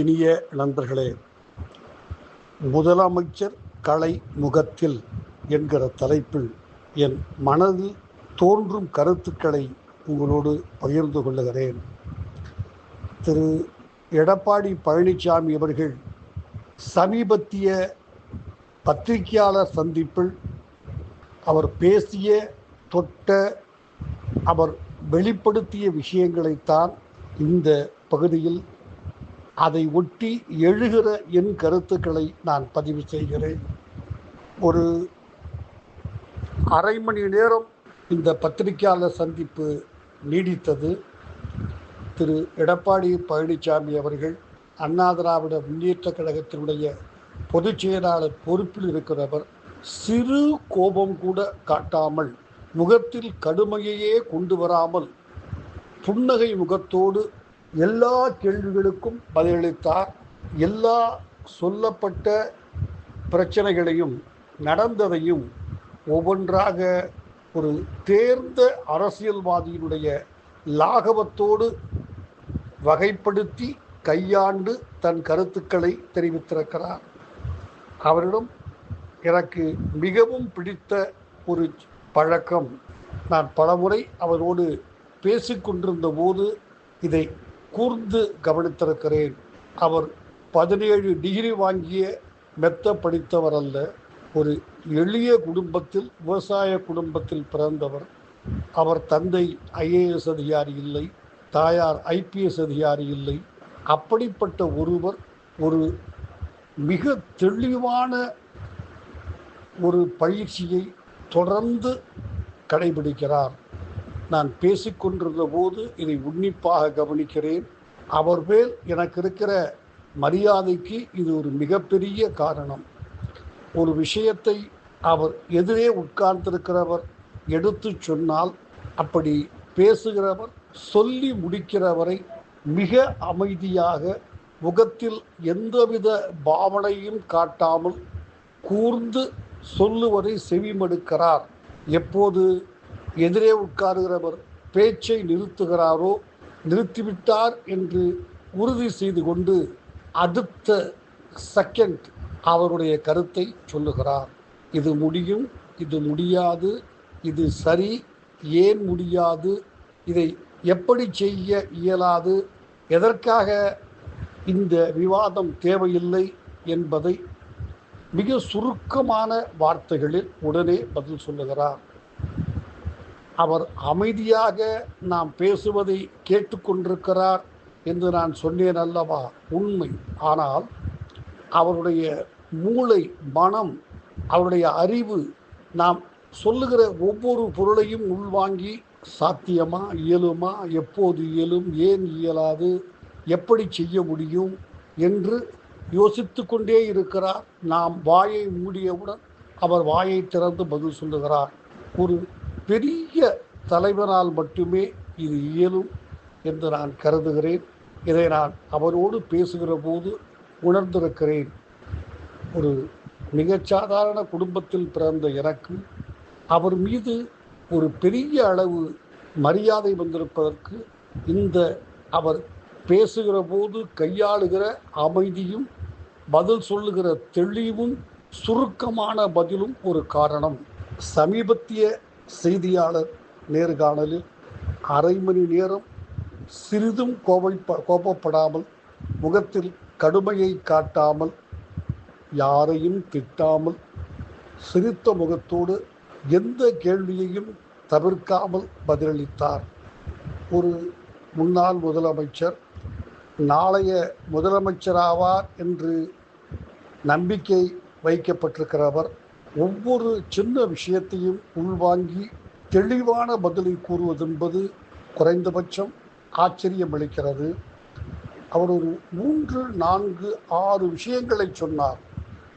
அன்பிற்கினிய நண்பர்களே முதலமைச்சர் கலை முகத்தில் என்கிற தலைப்பில் என் மனதில் தோன்றும் கருத்துக்களை உங்களோடு பகிர்ந்து கொள்ளுகிறேன் திரு. எடப்பாடி பழனிசாமி அவர்கள் சமீபத்திய பத்திரிகையாளர் சந்திப்பில் அவர் பேசிய தொட்ட அவர் வெளிப்படுத்திய விஷயங்களைத்தான் இந்த பகுதியில் அதை ஒட்டி எழுகிற என் கருத்துக்களை நான் பதிவு செய்கிறேன். ஒரு அரை மணி நேரம் இந்த பத்திரிகையாளர் சந்திப்பு நீடித்தது. திரு. எடப்பாடி பழனிசாமி அவர்கள் அண்ணா திராவிட முன்னேற்ற கழகத்தினுடைய பொதுச் செயலாளர் பொறுப்பில் இருக்கிறவர் சிறு கோபம் கூட காட்டாமல் முகத்தில் கடுமையையே கொண்டு வராமல் புன்னகை முகத்தோடு எல்லா கேள்விகளுக்கும் பதிலளித்தார். எல்லா சொல்லப்பட்ட பிரச்சனைகளையும் நடந்ததையும் ஒவ்வொன்றாக ஒரு தேர்ந்த அரசியல்வாதியினுடைய லாகவத்தோடு வகைப்படுத்தி கையாண்டு தன் கருத்துக்களை தெரிவித்திருக்கிறார். அவரிடம் எனக்கு மிகவும் பிடித்த ஒரு பழக்கம். நான் பலமுறை அவரோடு பேசிக்கொண்டிருந்த போது இதை கூர்ந்து கவனித்திருக்கிறேன். அவர் பதினேழு டிகிரி வாங்கிய மெத்த படித்தவர் அல்ல. ஒரு எளிய குடும்பத்தில் விவசாய குடும்பத்தில் பிறந்தவர். அவர் தந்தை ஐஏஎஸ் அதிகாரி இல்லை. தாயார் ஐபிஎஸ் அதிகாரி இல்லை. அப்படிப்பட்ட ஒருவர் ஒரு மிக தெளிவான ஒரு பயிற்சியை தொடர்ந்து கடைபிடிக்கிறார். நான் பேசிக்கொண்டிருந்த போது இதை உன்னிப்பாக கவனிக்கிறேன். அவர் மேல் எனக்கு இருக்கிற மரியாதைக்கு இது ஒரு மிகப்பெரிய காரணம். ஒரு விஷயத்தை அவர் எதிரே உட்கார்ந்திருக்கிறவர் எடுத்து சொன்னால் அப்படி பேசுகிறவர் சொல்லி முடிக்கிறவரை மிக அமைதியாக முகத்தில் எந்தவித பாவனையும் காட்டாமல் கூர்ந்து சொல்லுவதை செவிமடுக்கிறார். எப்போது எதிரே உட்காருகிறவர் பேச்சை நிறுத்துகிறாரோ நிறுத்திவிட்டார் என்று உறுதி செய்து கொண்டு அடுத்த செகண்ட் அவருடைய கருத்தை சொல்லுகிறார். இது முடியும் இது முடியாது இது சரி ஏன் முடியாது இதை எப்படி செய்ய இயலாது எதற்காக இந்த விவாதம் தேவையில்லை என்பதை மிக சுருக்கமான வார்த்தைகளில் உடனே பதில் சொல்லுகிறார். அவர் அமைதியாக நாம் பேசுவதை கேட்டுக்கொண்டிருக்கிறார் என்று நான் சொன்னேன் அல்லவா? உண்மை. ஆனால் அவருடைய மூளை மனம் அவருடைய அறிவு நாம் சொல்லுகிற ஒவ்வொரு பொருளையும் உள்வாங்கி சாத்தியமா இயலுமா எப்போது இயலும் ஏன் இயலாது எப்படி செய்ய முடியும் என்று யோசித்து கொண்டே இருக்கிறார். நாம் வாயை மூடியவுடன் அவர் வாயை திறந்து பதில் சொல்லுகிறார். ஒரு பெரிய தலைவனால் மட்டுமே இது இயலும் என்று நான் கருதுகிறேன். இதை நான் அவரோடு பேசுகிற போது உணர்ந்திருக்கிறேன். ஒரு மிகச்சாதாரண குடும்பத்தில் பிறந்த எனக்கு அவர் மீது ஒரு பெரிய அளவு மரியாதை வந்திருப்பதற்கு இந்த அவர் பேசுகிற போது கையாளுகிற அமைதியும் பதில் சொல்லுகிற தெளிவும் சுருக்கமான பதிலும் ஒரு காரணம். சமீபத்திய செய்தியாளர் நேர்காணலில் அரை மணி நேரம் சிறிதும் கோபை கோபப்படாமல் முகத்தில் கடுமையை காட்டாமல் யாரையும் திட்டாமல் சிரித்த முகத்தோடு எந்த கேள்வியையும் தவிர்க்காமல் பதிலளித்தார். ஒரு முன்னாள் முதலமைச்சர் நாளைய முதலமைச்சராவார் என்று நம்பிக்கை வைக்கப்பட்டிருக்கிறவர். ஒவ்வொரு சின்ன விஷயத்தையும் உள்வாங்கி தெளிவான பதிலை கூறுவதென்பது குறைந்தபட்சம் ஆச்சரியம் அளிக்கிறது. அவர் ஒரு மூன்று நான்கு ஆறு விஷயங்களை சொன்னார்.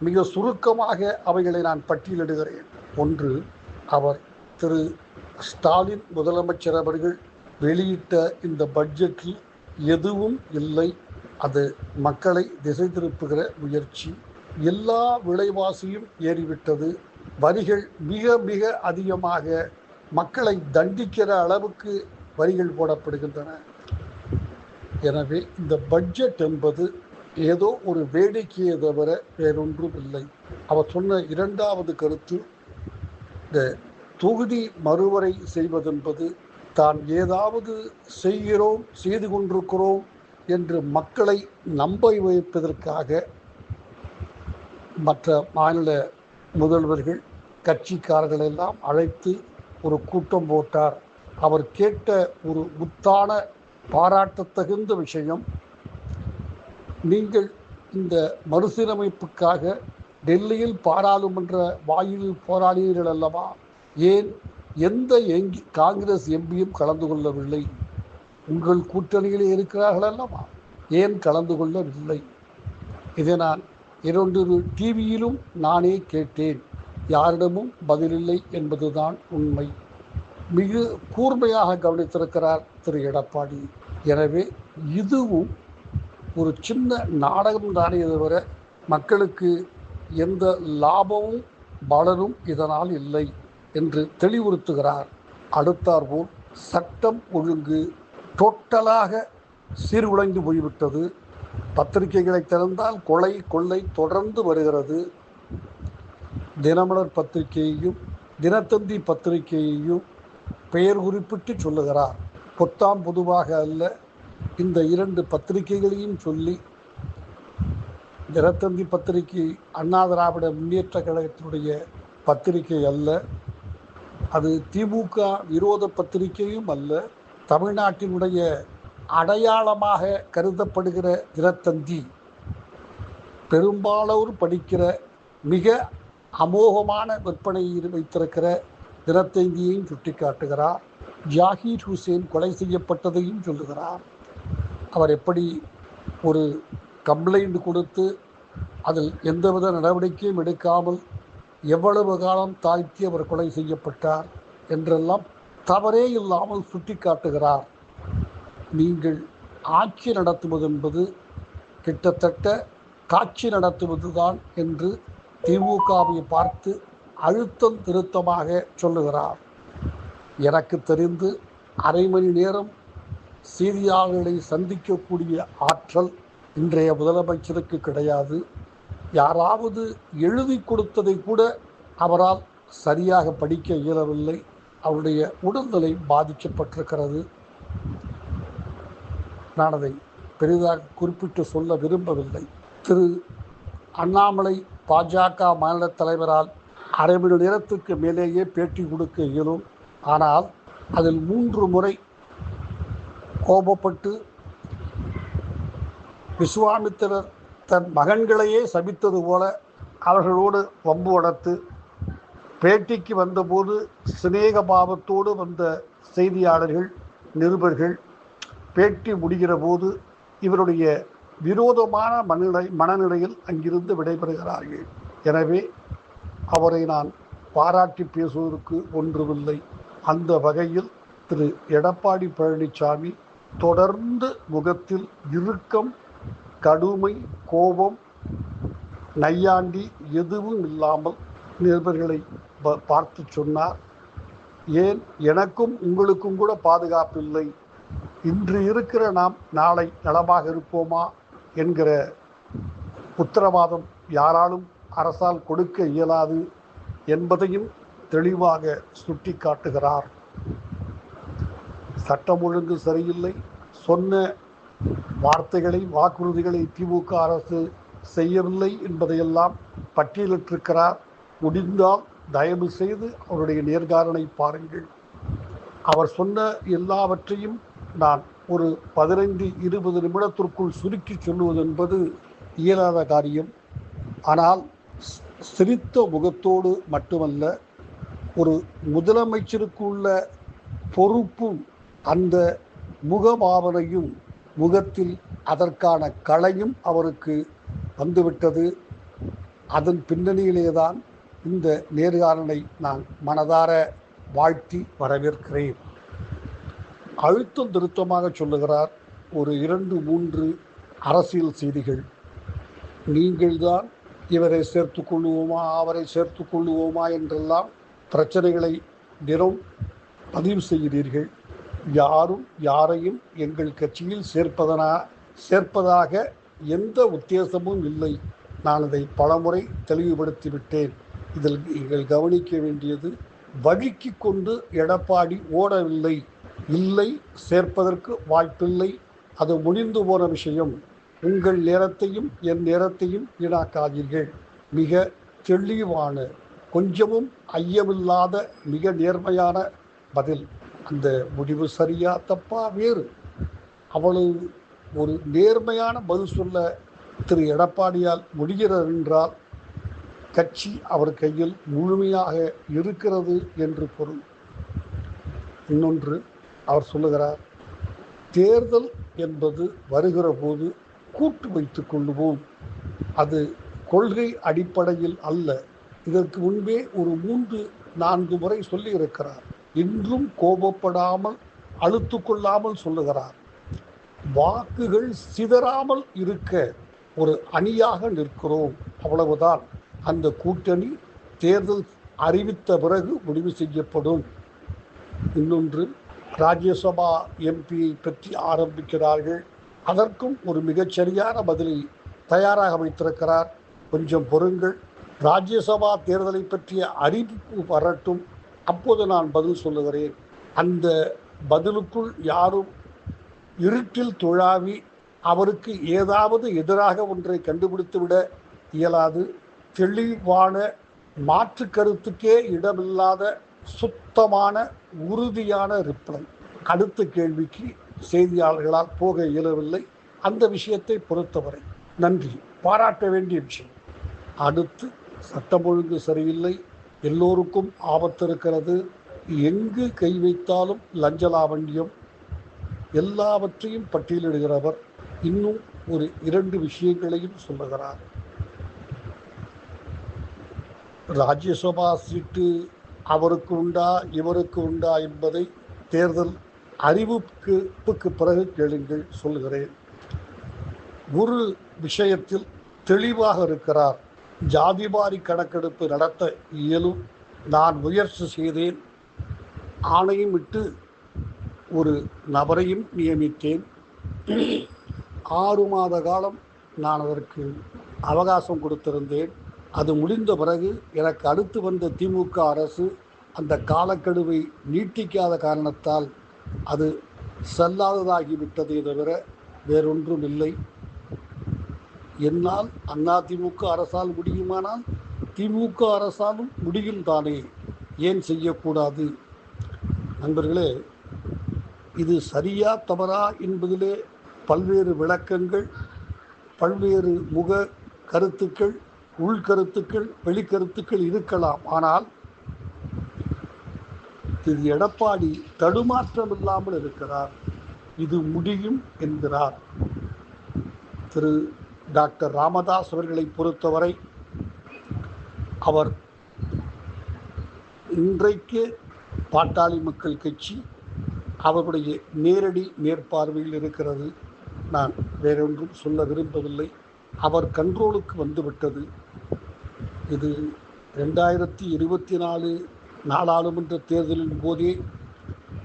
மிக சுருக்கமாக அவைகளை நான் பட்டியலிடுகிறேன். ஒன்று அவர் திரு. ஸ்டாலின் முதலமைச்சர் அவர்கள் வெளியிட்ட இந்த பட்ஜெட்டில் எதுவும் இல்லை. அது மக்களை திசை திருப்புகிற முயற்சி. எல்லா விலைவாசியும் ஏறிவிட்டது. வரிகள் மிக மிக அதிகமாக மக்களை தண்டிக்கிற அளவுக்கு வரிகள் போடப்படுகின்றன. எனவே இந்த பட்ஜெட் என்பது ஏதோ ஒரு வேடிக்கையை தவிர வேறொன்றும் இல்லை. அவர் சொன்ன இரண்டாவது கருத்து இந்த தொகுதி மறுவரை செய்வதென்பது தான் ஏதாவது செய்கிறோம் செய்து கொண்டிருக்கிறோம் என்று மக்களை நம்ப வைப்பதற்காக மற்ற மாநில முதல்வர்கள் கட்சிக்காரர்கள் எல்லாம் அழைத்து ஒரு கூட்டம் போட்டார். அவர் கேட்ட ஒரு முத்தான பாராட்டத்தகுந்த விஷயம் நீங்கள் இந்த மறுசீரமைப்புக்காக டெல்லியில் பாராளுமன்ற வாயிலில் போராடினீர்கள் அல்லவா? ஏன்? எந்த எங்கி காங்கிரஸ் எம்பியும் கலந்து கொள்ளவில்லை. உங்கள் கூட்டணியில் இருக்கிறார்கள் அல்லவா? ஏன் கலந்து கொள்ளவில்லை? இதை நான் இரண்டொரு டிவியிலும் நானே கேட்டேன். யாரிடமும் பதிலில்லை என்பதுதான் உண்மை. மிக கூர்மையாக கவனித்திருக்கிறார் திரு எடப்பாடி. எனவே இதுவும் ஒரு சின்ன நாடகம் தானே தவிர மக்களுக்கு எந்த லாபமும் பலனும் இதனால் இல்லை என்று தெளிவுறுத்துகிறார். அடுத்தாற்போல் சட்டம் ஒழுங்கு டோட்டலாக சீர்குலைந்து போய்விட்டது. பத்திரிகைகளை திறந்தால் கொலை கொள்ளை தொடர்ந்து வருகிறது. தினமலர் பத்திரிகையையும் தினத்தந்தி பத்திரிகையையும் பெயர் குறிப்பிட்டு சொல்லுகிறார். பொத்தாம் பொதுவாக அல்ல. இந்த இரண்டு பத்திரிகைகளையும் சொல்லி தினத்தந்தி பத்திரிகை அண்ணா திராவிட முன்னேற்ற கழகத்தினுடைய பத்திரிகை அல்ல. அது திமுக விரோத பத்திரிகையும் அல்ல. தமிழ்நாட்டினுடைய அடையாளமாக கருதப்படுகிற தினத்தந்தி பெரும்பாலோர் படிக்கிற மிக அமோகமான விற்பனையில் வைத்திருக்கிற தினத்தந்தியையும் சுட்டிக்காட்டுகிறார். ஜாகீர் ஹுசேன் கொலை செய்யப்பட்டதையும் சொல்லுகிறார். அவர் எப்படி ஒரு கம்ப்ளைண்ட் கொடுத்து அதில் எந்தவித நடவடிக்கையும் எடுக்காமல் எவ்வளவு காலம் தாழ்த்தி அவர் கொலை செய்யப்பட்டார் என்றெல்லாம் தவறே இல்லாமல் சுட்டிக்காட்டுகிறார். நீங்கள் ஆட்சி நடத்துவது என்பது கிட்டத்தட்ட காட்சி நடத்துவதுதான் என்று திமுகவை பார்த்து அழுத்தம் திருத்தமாக சொல்லுகிறார். எனக்கு தெரிந்து அரை மணி நேரம் செய்தியாளர்களை சந்திக்கக்கூடிய ஆற்றல் இன்றைய முதலமைச்சருக்கு கிடையாது. யாராவது எழுதி கொடுத்ததை கூட அவரால் சரியாக படிக்க இயலவில்லை. அவருடைய உடல்நிலை பாதிக்கப்பட்டிருக்கிறது. நான் அதை பெரிதாக குறிப்பிட்டு சொல்ல விரும்பவில்லை. திரு. அண்ணாமலை பாஜக மாநில தலைவரால் அரை மணி நேரத்துக்கு மேலேயே பேட்டி கொடுக்க இயலும். ஆனால் அதில் மூன்று முறை கோபப்பட்டு விஸ்வாமித்திரர் தன் மகன்களையே சபித்தது போல அவர்களோடு வம்பு வளர்த்து பேட்டிக்கு வந்தபோது சிநேக பாவத்தோடு வந்த செய்தியாளர்கள் நிருபர்கள் பேட்டி முடிகிற போது இவருடைய விரோதமான மனநிலை மனநிலையில் அங்கிருந்து விடைபெறுகிறார்கள். எனவே அவரை நான் பாராட்டி பேசுவதற்கு ஒன்றுமில்லை. அந்த வகையில் திரு. எடப்பாடி பழனிசாமி தொடர்ந்து முகத்தில் இறுக்கம் கடுமை கோபம் நையாண்டி எதுவும் இல்லாமல் நிருபர்களை ப- பார்த்து சொன்னார். ஏன்? எனக்கும் உங்களுக்கும் கூட பாதுகாப்பில்லை. இன்று இருக்கிற நாம் நாளை நலமாக இருப்போமா என்கிற உத்தரவாதம் யாராலும் அரசால் கொடுக்க இயலாது என்பதையும் தெளிவாக சுட்டிக்காட்டுகிறார். சட்டம் ஒழுங்கு சரியில்லை. சொன்ன வார்த்தைகளை வாக்குறுதிகளை திமுக அரசு செய்யவில்லை என்பதையெல்லாம் பட்டியலிட்டிருக்கிறார். முடிந்தால் தயவு செய்து அவருடைய நேர்காணலை பாருங்கள். அவர் சொன்ன எல்லாவற்றையும் நான் ஒரு பதினைந்து இருபது நிமிடத்திற்குள் சுருக்கி சொல்லுவது என்பது இயலாத காரியம். ஆனால் சிரித்த முகத்தோடு மட்டுமல்ல ஒரு முதலமைச்சருக்கு உள்ள பொறுப்பும் அந்த முகபாவனையும் முகத்தில் அதற்கான கலையும் அவருக்கு வந்துவிட்டது. அதன் பின்னணியிலேதான் இந்த நேர்காணலை நான் மனதார வாழ்த்தி வரவேற்கிறேன். அழுத்தம் திருத்தமாக சொல்லுகிறார் ஒரு இரண்டு மூன்று அரசியல் செய்திகள். நீங்கள்தான் இவரை சேர்த்து கொள்ளுவோமா அவரை சேர்த்து கொள்ளுவோமா என்றெல்லாம் பிரச்சனைகளை தினம் பதிவு செய்கிறீர்கள். யாரும் யாரையும் எங்கள் கட்சியில் சேர்ப்பதனா சேர்ப்பதாக எந்த உத்தேசமும் இல்லை. நான் அதை பலமுறை தெளிவுபடுத்திவிட்டேன் இதில் நீங்கள் கவனிக்க வேண்டியது வழுக்கி கொண்டு எடப்பாடி ஓடவில்லை. இல்லை சேர்ப்பதற்கு வாய்ப்பில்லை. அது முடிந்து போன விஷயம். உங்கள் நேரத்தையும் என் நேரத்தையும் வீணாக்காதீர்கள். மிக தெளிவான கொஞ்சமும் ஐயமில்லாத மிக நேர்மையான பதில். அந்த முடிவு சரியா தப்பா? வேறு. அவ்வளவு ஒரு நேர்மையான பதில் சொல்ல திரு எடப்பாடியால் முடிகிறது என்றால் கட்சி அவர் கையில் முழுமையாக இருக்கிறது என்று பொருள். இன்னொன்று அவர் சொல்லுகிறார் தேர்தல் என்பது வருகிற போது கூட்டு வைத்து கொள்ளுவோம். அது கொள்கை அடிப்படையில் அல்ல. இதற்கு முன்பே ஒரு மூன்று நான்கு முறை சொல்லியிருக்கிறார். இன்றும் கோபப்படாமல் அழுத்து கொள்ளாமல் சொல்லுகிறார். வாக்குகள் சிதறாமல் இருக்க ஒரு அணியாக நிற்கிறோம். அவ்வளவுதான். அந்த கூட்டணி தேர்தல் அறிவித்த பிறகு முடிவு செய்யப்படும். இன்னொன்று ராஜ்யசபா எம்பியை பற்றி ஆரம்பிக்கிறார்கள். அதற்கும் ஒரு மிகச்சரியான பதிலை தயாராக வைத்திருக்கிறார். கொஞ்சம் பொறுங்கள். ராஜ்யசபா தேர்தலை பற்றிய அறிவிப்பு வரட்டும். அப்போது நான் பதில் சொல்லுகிறேன். அந்த பதிலுக்குள் யாரும் இருட்டில் துழாவி அவருக்கு ஏதாவது எதிராக ஒன்றை கண்டுபிடித்துவிட இயலாது. தெளிவான மாற்று கருத்துக்கே இடமில்லாத சுத்தமான உறுதியான ரிப்ளை. அடுத்த கேள்விக்கு செய்தியாளர்களால் போக இயலவில்லை. அந்த விஷயத்தை பொறுத்தவரை நன்றி. பாராட்ட வேண்டிய விஷயம். அடுத்து சட்டம் ஒழுங்கு சரியில்லை. எல்லோருக்கும் ஆபத்து இருக்கிறது. எங்கு கை வைத்தாலும் லஞ்ச லாவண்யம். எல்லாவற்றையும் பட்டியலிடுகிறவர் இன்னும் ஒரு இரண்டு விஷயங்களையும் சொல்லுகிறார். ராஜ்யசபா சீட்டு அவருக்கு உண்டா இவருக்கு உண்டா என்பதை தேர்தல் அறிவிப்புக்கு பிறகு கேளுங்கள் சொல்கிறேன் ஒரு விஷயத்தில் தெளிவாக இருக்கிறார். ஜாதிவாரி கணக்கெடுப்பு நடத்த இயலும். நான் முயற்சி செய்தேன். ஆணையும் விட்டு ஒரு நபரையும் நியமித்தேன். ஆறு மாத காலம் நான் அதற்கு அவகாசம் கொடுத்திருந்தேன். அது முடிந்த பிறகு எனக்கு அடுத்து வந்த திமுக அரசு அந்த காலக்கெடுவை நீட்டிக்காத காரணத்தால் அது செல்லாததாகிவிட்டதே தவிர வேறொன்றும் இல்லை என்னால் அண்ணா திமுக அரசால் முடியுமானால் திமுக அரசாலும் முடியும் தானே. ஏன் செய்யக்கூடாது? நண்பர்களே இது சரியா தவறா என்பதிலே பல்வேறு விளக்கங்கள் பல்வேறு முக கருத்துக்கள் உள்கருத்துக்கள் வெளிக்கருத்துக்கள் இருக்கலாம். ஆனால் திரு எடப்பாடி தடுமாற்றம் இல்லாமல் இருக்கிறார். இது முடியும் என்கிறார். திரு டாக்டர் ராமதாஸ் அவர்களை பொறுத்தவரை அவர் இன்றைக்கு பாட்டாளி மக்கள் கட்சி அவருடைய நேரடி மேற்பார்வையில் இருக்கிறது. நான் வேறொன்றும் சொல்ல விரும்பவில்லை. அவர் கண்ட்ரோலுக்கு வந்துவிட்டது. இது ரெண்டாயிரத்தி இருபத்தி நாலு நாடாளுமன்ற தேர்தலின் போதே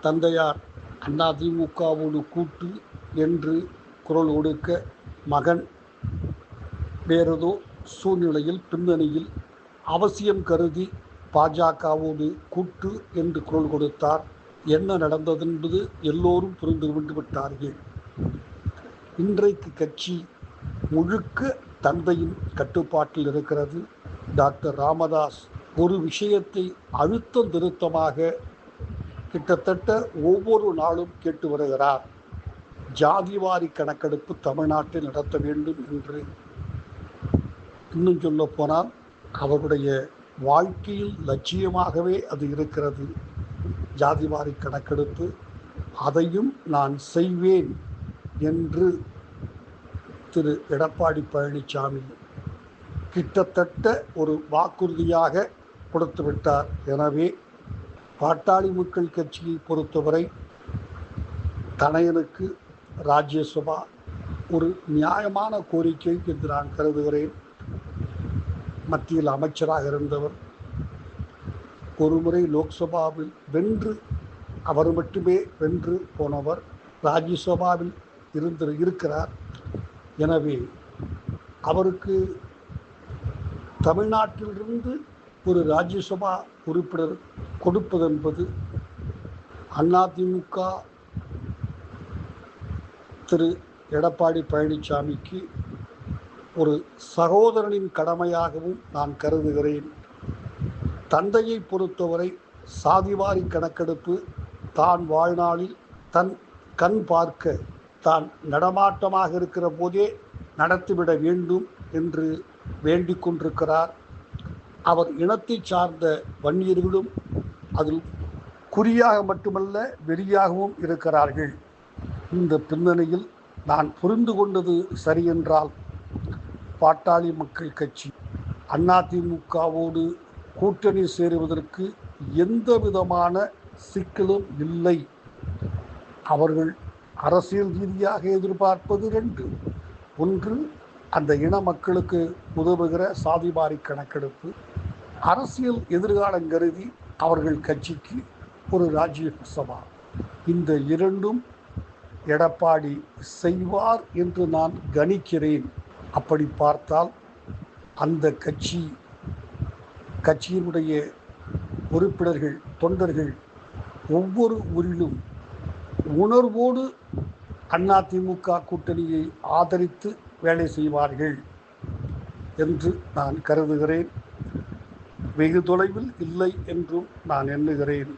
தந்தையார் அதிமுகவோடு கூட்டு என்று குரல் கொடுக்க மகன் வேறதோ சூழ்நிலையில் பின்னணியில் அவசியம் கருதி பாஜகவோடு கூட்டு என்று குரல் கொடுத்தார். என்ன நடந்தது என்பது எல்லோரும் புரிந்து கொண்டு விட்டார்கள். இன்றைக்கு கட்சி முழுக்க தந்தையின் கட்டுப்பாட்டில் இருக்கிறது. டாக்டர் ராமதாஸ் ஒரு விஷயத்தை அழுத்தம் திருத்தமாக கிட்டத்தட்ட ஒவ்வொரு நாளும் கேட்டு வருகிறார். ஜாதிவாரி கணக்கெடுப்பு தமிழ்நாட்டில் நடத்த வேண்டும் என்று. இன்னும் சொல்ல போனால் அவருடைய வாழ்க்கையில் லட்சியமாகவே அது இருக்கிறது. ஜாதிவாரி கணக்கெடுப்பு அதையும் நான் செய்வேன் என்று திரு எடப்பாடி பழனிசாமி கிட்டத்தட்ட ஒரு வாக்குறுதியாக கொடுத்து விட்டார் எனவே பாட்டாளி மக்கள் கட்சியை பொறுத்தவரை தனையனுக்கு ராஜ்யசபா ஒரு நியாயமான கோரிக்கை என்று நான் கருதுகிறேன். மத்தியில் அமைச்சராக இருந்தவர் ஒருமுறை லோக்சபாவில் வென்று அவர் மட்டுமே வென்று போனவர் ராஜ்யசபாவில் இருந்து இருக்கிறார். எனவே அவருக்கு தமிழ்நாட்டிலிருந்து ஒரு ராஜ்யசபா உறுப்பினர் கொடுப்பதென்பது அதிமுக திரு. எடப்பாடி பழனிசாமிக்கு ஒரு சகோதரனின் கடமையாகவும் நான் கருதுகிறேன். தந்தையை பொறுத்தவரை சாதிவாரி கணக்கெடுப்பு தான் வாழ்நாளில் தன் கண் பார்க்க தான் நடமாட்டமாக இருக்கிற போதே நடத்திவிட வேண்டும் என்று வேண்டிக் கொண்டிருக்கிறார். அவர் இனத்தை சார்ந்த வன்னியர்களும் அதில் குறியாக மட்டுமல்ல வெறியாகவும் இருக்கிறார்கள். இந்த பின்னணியில் நான் புரிந்து கொண்டது சரியென்றால் பாட்டாளி மக்கள் கட்சி அதிமுகவோடு கூட்டணி சேருவதற்கு எந்த விதமான சிக்கலும் இல்லை. அவர்கள் அரசியல் ரீதியாக எதிர்பார்ப்பது ரெண்டு. ஒன்று அந்த இன மக்களுக்கு உதவுகிற சாதிவாரி கணக்கெடுப்பு. அரசியல் எதிர்காலம் கருதி அவர்கள் கட்சிக்கு ஒரு ராஜ்யசபா. இந்த இரண்டும் எடப்பாடி செய்வார் என்று நான் கணிக்கிறேன். அப்படி பார்த்தால் அந்த கட்சி கட்சியினுடைய உறுப்பினர்கள் தொண்டர்கள் ஒவ்வொரு ஊரிலும் உணர்வோடு அதிமுக கூட்டணியை ஆதரித்து வேலை செய்வார்கள் என்று நான் கருதுகிறேன். வெகு தொலைவில் இல்லை என்றும் நான் எண்ணுகிறேன்.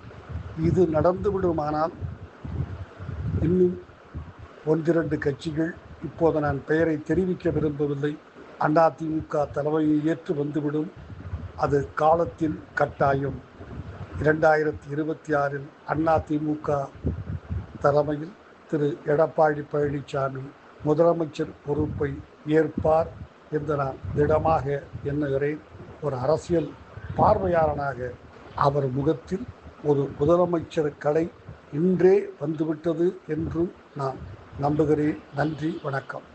இது நடந்துவிடுமானால் இன்னும் ஒன்றிரண்டு கட்சிகள் இப்போது நான் பெயரை தெரிவிக்க விரும்பவில்லை. அதிமுக தலைமையை ஏற்று வந்துவிடும். அது காலத்தின் கட்டாயம். இரண்டாயிரத்தி இருபத்தி ஆறில் அதிமுக தலைமையில் திரு. எடப்பாடி பழனிசாமி முதலமைச்சர் பொறுப்பை ஏற்பார் என்று நான் திடமாக எண்ணுகிறேன். ஒரு அரசியல் பார்வையாளனாக அவர் முகத்தில் ஒரு முதலமைச்சர் கடை இன்றே வந்துவிட்டது என்றும் நான் நம்புகிறேன். நன்றி வணக்கம்.